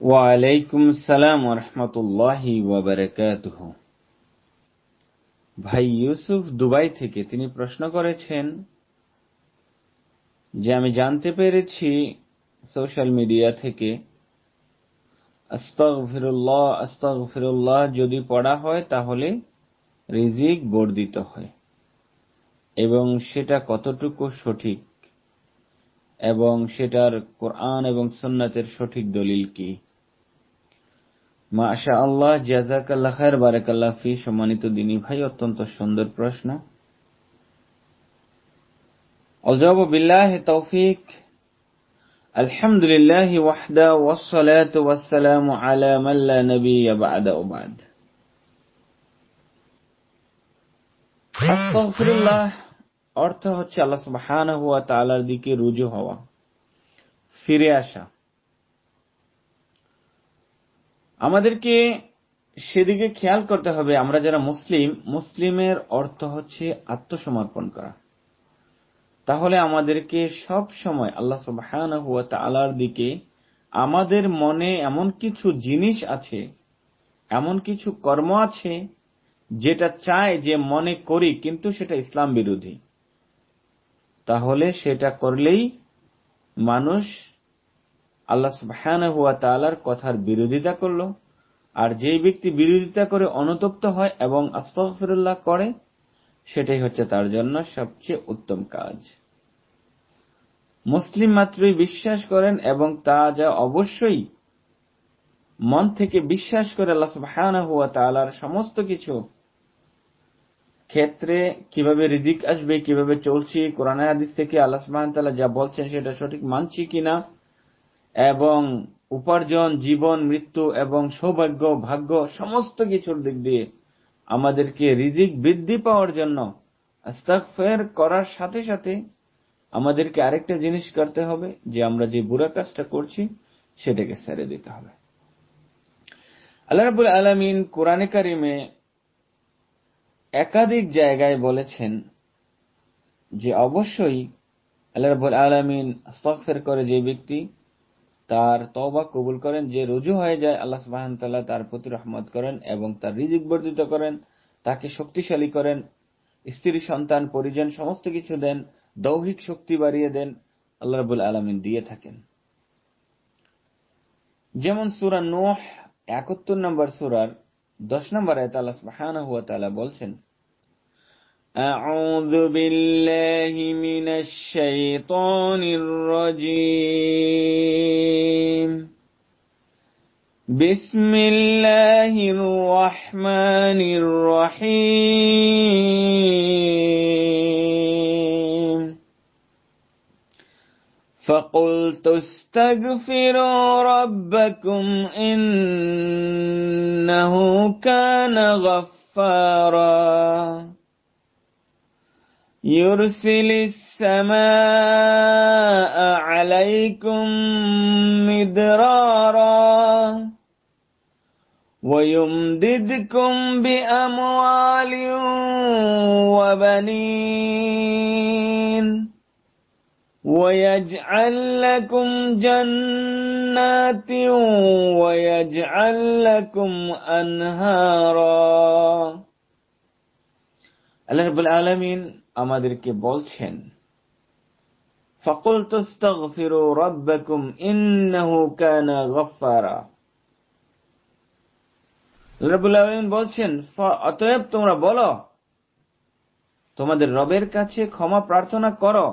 ওয়ালাইকুম সালাম রহমতুল্লাহি ওয়াবারাকাতুহ। ভাই ইউসুফ দুবাই থেকে তিনি প্রশ্ন করেছেন যে, আমি জানতে পেরেছি সোশ্যাল মিডিয়া থেকে, আস্তাগফিরুল্লাহ আস্তাগফিরুল্লাহ যদি পড়া হয় তাহলে রিজিক বর্ধিত হয় এবং সেটা কতটুকু সঠিক এবং সেটার কোরআন এবং সুন্নাতের সঠিক দলিল কি? মাশা আল্লাহ জাজাকাল্লাহ খায়ের বারাকাল্লাহ ফি সম্মানিত দিনী ভাই অত্যন্ত সুন্দর প্রশ্ন الجواب بالله توفيق الحمد لله وحده والصلاة والسلام على من لا نبي بعد وبعد আস্তাগফিরুল্লাহ অর্থ হচ্ছে আল্লাহ সুবহানাহু ওয়া তাআলার দিকে রুজু হওয়া ফিরে আসা আমাদেরকে সেদিকে খেয়াল করতে হবে। আমরা যারা মুসলিম, মুসলিমের অর্থ হচ্ছে আত্মসমর্পণ করা। তাহলে আমাদেরকে সব সময় আল্লাহ সুবহানাহু ওয়া তাআলার দিকে আমাদের মনে এমন কিছু জিনিস আছে, এমন কিছু কর্ম আছে, যেটা চায় যে মনে করি কিন্তু সেটা ইসলাম বিরোধী। তাহলে সেটা করলেই মানুষ আল্লাহ সুবহানাহু ওয়া তাআলার কথার বিরোধিতা করল। আর যেই ব্যক্তি বিরোধিতা করে অনুতপ্ত হয় এবং আস্তাগফিরুল্লাহ করে, সেটাই হচ্ছে তার জন্য সবচেয়ে উত্তম কাজ। মুসলিম মাত্রই বিশ্বাস করেন এবং তা যা অবশ্যই মন থেকে বিশ্বাস করে আল্লাহ সুবহানাহু ওয়া তালার সমস্ত কিছু, ক্ষেত্রে কীভাবে রিজিক আসবে, কীভাবে চলছি কোরআন হাদিস থেকে আল্লাহ সুবহানাহু তাআলা যা বলছেন সেটা সঠিক মানছি কিনা এবং উপার্জন, জীবন, মৃত্যু এবং সৌভাগ্য, ভাগ্য, সমস্ত কিছুর দিক দিয়ে আমাদেরকে রিজিক বৃদ্ধি পাওয়ার জন্য করার সাথে সাথে আমাদেরকে আরেকটা জিনিস করতে হবে, যে আমরা যে বুড়া কাজটা করছি, সেটাকে ছেড়ে দিতে হবে। আল্লাহ রাবুল আলমিন কোরআনে কারিমে একাধিক জায়গায় বলেছেন যে অবশ্যই আল্লাহ রাবুল আলমিন আস্তফের করে যে ব্যক্তি তার তওবা কবুল করেন, যে রুজু হয়ে যায়, আল্লাহ সুবাহন তাল্লাহ তার প্রতি রহমত করেন এবং তার রিজিক বর্ধিত করেন, তাকে শক্তিশালী করেন, স্ত্রী, সন্তান, পরিজন সমস্ত কিছু দেন, দৌহিক শক্তি বাড়িয়ে দেন, আল্লাহ রাবুল আলমিন দিয়ে থাকেন। যেমন সুরা নোহ একাত্তর নম্বর সুরার দশ নম্বর আয়ত আল্লাহ তাআলা বলছেন أعوذ بالله من الشيطان الرجيم. بسم الله الرحمن الرحيم. فقلت استغفروا ربكم إنه كان غفارا. يرسل السماء عليكم مدرارا ويمددكم بأموال وبنين ويجعل لكم جنات ويجعل لكم أنهارا. الله رب العالمين আমাদেরকে বলছেন فقل تستغفروا ربكم إنه كان غفارا রব্বুল আলামিন বলছেন অতএব তোমরা বলো তোমাদের রবের কাছে ক্ষমা প্রার্থনা করো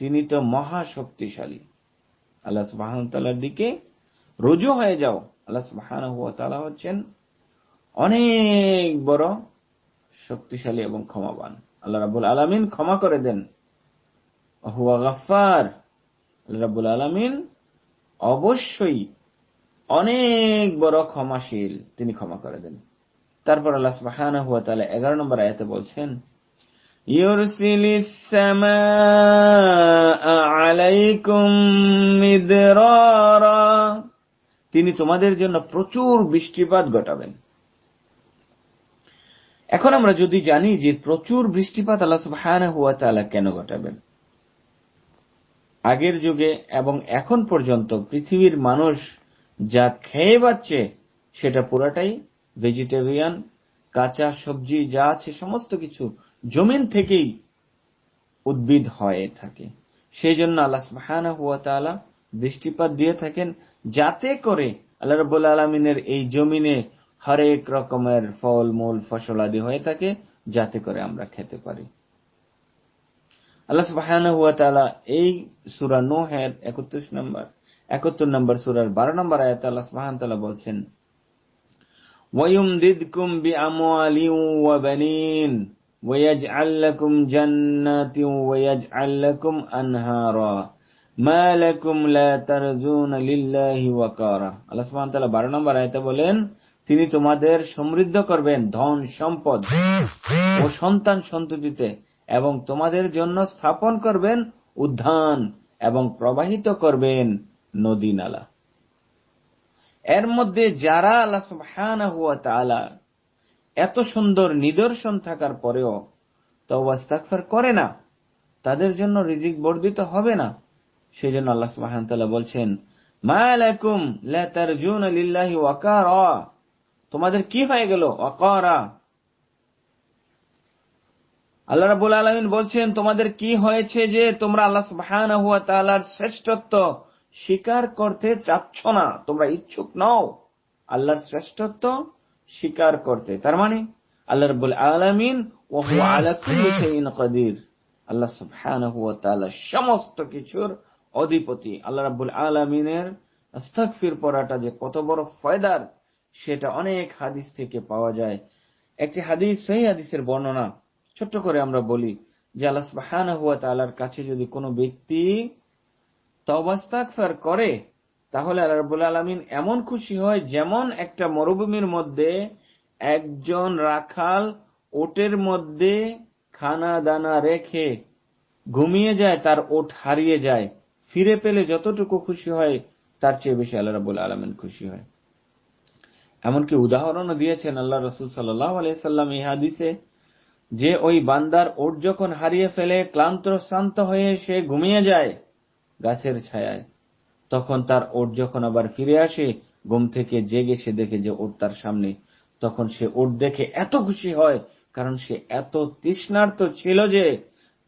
তিনি তো মহা শক্তিশালী আল্লাহ সুবাহর দিকে রুজু হয়ে যাও আল্লাহ সুবাহ হচ্ছেন অনেক বড় শক্তিশালী এবং ক্ষমাবান আল্লাহ রাবুল আলমিন ক্ষমা করে দেন। হুয়া গাফার আল্লাহ রাবুল আলমিন অবশ্যই অনেক বড় ক্ষমাশীল, তিনি ক্ষমা করে দেন। তারপর আল্লাহ সুবহানাহু হুয়া তাহলে এগারো নম্বর আয়াতে বলছেন তিনি তোমাদের জন্য প্রচুর বৃষ্টিপাত ঘটাবেন। এখন আমরা যদি জানি যে প্রচুর বৃষ্টিপাত আল্লাহ সুবহানাহু ওয়া তাআলা কেন ঘটাবেন? আগের যুগে এবং এখন পর্যন্ত পৃথিবীর মানুষ যা খেয়ে পাচ্ছে সেটা পুরাটাই ভেজিটেরিয়ান কাঁচা সবজি, যা আছে, সমস্ত কিছু জমিন থেকেই উদ্ভিদ হয়ে থাকে। সেই জন্য আল্লাহ সুবহানাহু ওয়া তাআলা দৃষ্টিপাত দিয়ে থাকেন যাতে করে আল্লাহ রাব্বুল আলামিনের এই জমিনে হরেক রকমের ফল মূল ফসল আদি হয়ে থাকে যাতে করে আমরা খেতে পারি আল্লাহ সুবহানাহু ওয়া তাআলা এই সূরা নূহের 31 নম্বর 71 নম্বর সূরার 12 নম্বর আয়াতে আল্লাহ সুবহানাহু ওয়া তাআলা বলছেন وَيُمْدِدْكُمْ بِأَمْوَالٍ وَبَنِينَ وَيَجْعَلْ لَكُمْ جَنَّاتٍ وَيَجْعَلْ لَكُمْ أَنْهَارًا মা লাকুম লা তারজুনা লিল্লাহি ওয়াকারা আল্লাহ সুবহানাহু ওয়া তাআলা 12 নম্বর আয়াতে বলেন তিনি তোমাদের সমৃদ্ধ করবেন ধন, সম্পদ ও সন্তান সন্ততিতে এবং তোমাদের জন্য স্থাপন করবেন উদ্যান এবং প্রবাহিত করবেন নদী নালা। এর মধ্যে যারা আল্লাহ এত সুন্দর নিদর্শন থাকার পরেও তওবা ইস্তেগফার করে না, তাদের জন্য রিজিক বর্ধিত হবে না। সেই জন্য আল্লাহ সুবহানাহু ওয়া বলছেন, মা লিল্লাহি ওয়াকারা তোমাদের কি হয়ে গেল? ওয়াকারা আল্লাহ রাব্বুল আলামিন বলছেন, তোমাদের কি হয়েছে যে তোমরা আল্লাহ সুবহানাহু ওয়া তাআলার শ্রেষ্ঠত্ব স্বীকার করতে চাচ্ছ না? তোমরা ইচ্ছুক নও আল্লাহর শ্রেষ্ঠত্ব স্বীকার করতে। তার মানে আল্লাহ রাব্বুল আলামিন হুয়া কাদির। আল্লাহ তাআলা সমস্ত কিছুর অধিপতি। আল্লাহ রাব্বুল আলামিনের আস্তাগফির পড়াটা যে কত বড় ফয়দার। সেটা অনেক হাদিস থেকে পাওয়া যায়। একটি হাদিস, সেই হাদিসের বর্ণনা ছোট্ট করে আমরা বলি যে আল্লাহ সুবহানাহু ওয়া তাআলার কাছে যদি কোনো ব্যক্তি তওবা ইস্তেগফার করে, তাহলে আল্লাহ রাব্বুল আলামিন এমন খুশি হয় যেমন একটা মরুভূমির মধ্যে একজন রাখাল ওটের মধ্যে খানা দানা রেখে ঘুমিয়ে যায়, তার ওট হারিয়ে যায়। ফিরে পেলে যতটুকু খুশি হয়, তার চেয়ে বেশি আল্লাহ রাবুল আলমিন খুশি হয়। এমনকি উদাহরণও দিয়েছেন আল্লাহ রসুল সাল্লাহ আলিয়াল্লাম এই হাদিসে যে ওই বান্দার ওট যখন হারিয়ে ফেলে, ক্লান্ত শ্রান্ত হয়ে সে ঘুমিয়ে যায় গাছের ছায়ায়। তখন তার ওট যখন আবার ফিরে আসে, ঘুম থেকে জেগে সে দেখে যে ওট তার সামনে। তখন সে ওট দেখে এত খুশি হয়, কারণ সে এত তৃষ্ণার্ত ছিল যে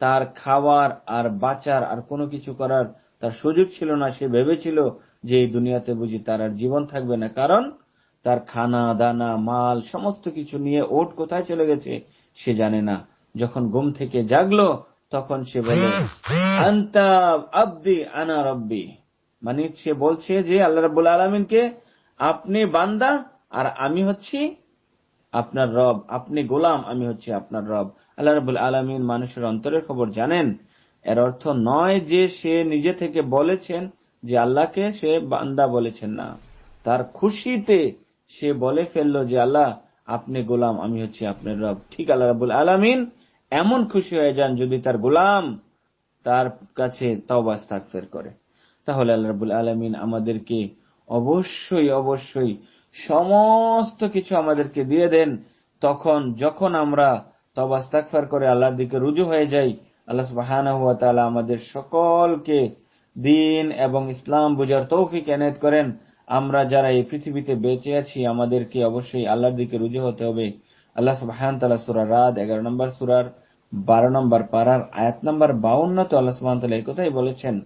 তার খাওয়ার আর বাঁচার আর কোনো কিছু করার তার সুযোগ ছিল না। সে ভেবেছিল যে এই দুনিয়াতে বুঝি তার আর জীবন থাকবে না, কারণ তার খানা, দানা, মাল, সমস্ত কিছু নিয়ে ওট কোথায় চলে গেছে সে জানে না। যখন ঘুম থেকে জাগলো, তখন সে বলে আব্দি আনা রব্বি। মানে সে বলছে যে, আল্লাহ রাব্বুল আলমিনকে, আপনি বান্দা আর আমি হচ্ছি আপনার রব। আপনি গোলাম, আমি হচ্ছি আপনার রব। আল্লাহ রাবুল আলমিন মানুষের অন্তরের খবর জানেন। এর অর্থ নয় যে, সে নিজে থেকে বলেছেন যে, আল্লাহকে সে বান্দা বলেছেন না। তার খুশিতে সে বলে ফেলল যে, আল্লাহ, আপনি গোলাম, আমি হচ্ছি আপনার রব। ঠিক আল্লাহ রাবুল আলমিন এমন খুশি হয়ে যান যদি তার গোলাম তার কাছে ইস্তাগফির করে। তাহলে আল্লাহ রাবুল আলমিন আমাদেরকে অবশ্যই অবশ্যই সমস্ত কিছু আমাদেরকে দিয়ে দেন। তখন যখন আমরা তবা ইস্তাগফার করে আল্লাহর দিকে রুজু হয়ে যাই, আল্লাহ সুবহানাহু ওয়া তাআলা আমাদের সকলকে দিন এবং ইসলাম বুঝার তৌফিক এনায়েত করেন। আমরা যারা এই পৃথিবীতে বেঁচে আছি আমাদেরকে অবশ্যই আল্লাহর দিকে রুজু হতে হবে আল্লাহ সুবহানাহু তাআলা সূরা রাত 11 নম্বর সূরার 12 নম্বর পারার আয়াত নম্বর 52 তো আল্লাহ সুবহানাহু তাআলা এই কথাই বলেছেন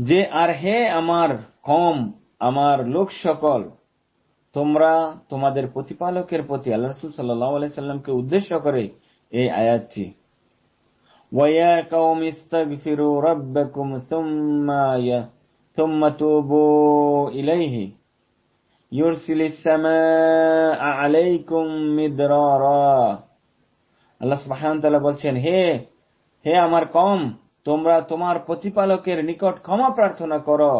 যে আর হে আমার কম আমার লোক সকল তোমরা তোমাদের প্রতিপালকের প্রতি আল্লাহ রসুল সাল্লামকে উদ্দেশ্য করে এই আয়াতটি وَيَا قَوْمِ اسْتَغْفِرُوا رَبَّكُمْ ثُمَّ ثُمَّ تُوبُوا إِلَيْهِ يُرْسِلِ السَّمَاءَ عَلَيْكُمْ مِدْرَارًا আল্লাহ সুবহানাহু ওয়া তাআলা বলছেন হে হে আমার কম তোমরা তোমার প্রতিপালকের নিকট ক্ষমা প্রার্থনা করো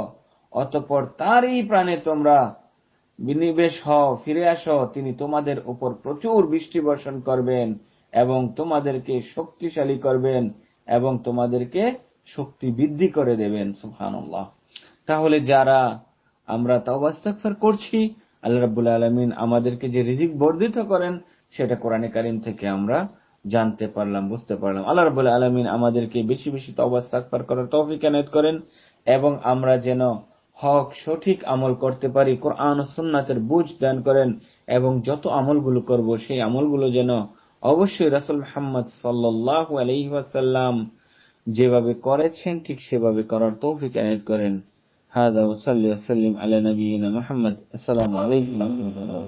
অতঃপর তারই প্রাণে তোমরা বিনিবেশ হও ফিরে আসো তিনি তোমাদের উপর প্রচুর বৃষ্টি বর্ষণ করবেন এবং তোমাদেরকে শক্তিশালী করবেন এবং তোমাদেরকে শক্তি বৃদ্ধি করে দেবেন সুবহানাল্লাহ তাহলে যারা আমরা তাওবাস্তাকফার করছি, আল্লাহ রাবুল আলমিন আমাদেরকে যে রিজিক বর্ধিত করেন, সেটা কোরআনে কারিম থেকে আমরা জানতে পারলাম, বুঝতে পারলাম। আল্লাহ রাবুল আলমিন আমাদেরকে বেশি বেশি তবাস্তাকফার করার তৌফিক এনায়ত করেন এবং আমরা যেন হক, সঠিক আমল করতে পারি, কোরআন সুন্নাতের বুঝ দান করেন এবং যত আমলগুলো করব, সেই আমলগুলো যেন অবশ্যই রাসুল মোহাম্মদ সাল্লাহ আলহিহাসাল্লাম যেভাবে করেছেন, ঠিক সেভাবে করার তৌফিক এনায়ত করেন। هذا وصلي وسلم على نبينا محمد. السلام عليكم ورحمة الله